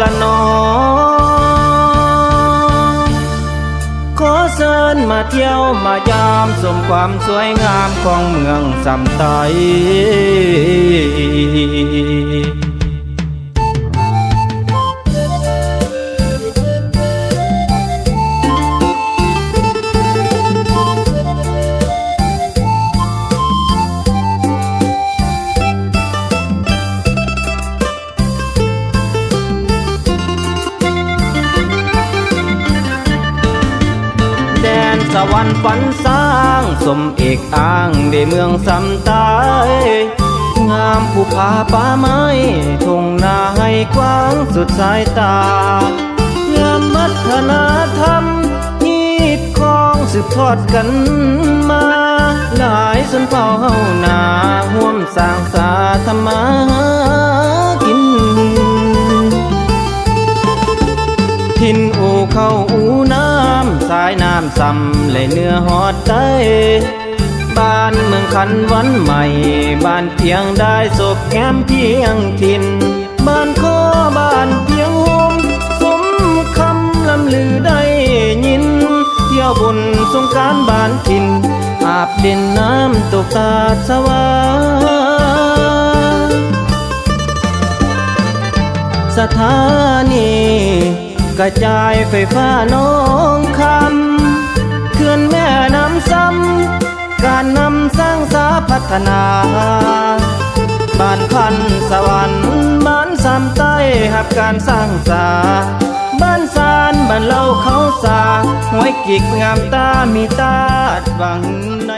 ละนอขอเชิญมาเที่ยวมายามชมความสวยงามของเมืองสำไต สวรรค์ฝันสร้างสมเอกอ้างได้เมืองสำตายงามภูผาป่าไม้ทุ่งนาให้กว้างสุดสายตางามวัฒนธรรมฮีดคองสืบทอดกันมา หลายสนเผ่าเฮานาห่วมสร้างสาธรรมา เข้าอูน้ำสายน้ำซ้ำเลยเนื้อหอดใจบ้านเมืองคันวันใหม่ บ้านเพียงได้ศพแก้มเพียงทิน บ้านข้อบ้านเพียงโฮมสมคำลำลือได้ยิน เที่ยวบุญสงการบ้านทิน อาบเด่นน้ำตกตาสวาสถานี กระจายไฟฟ้าน้องคำเขื่อนแม่น้ำซ้ำการนำสร้างสาพัฒนา บ้านพันสวรรค์บ้านสามใต้หับการสร้างสา บ้านสารบ้านเล่าเขาสาหวยกิกงามตามีตาดหวังใน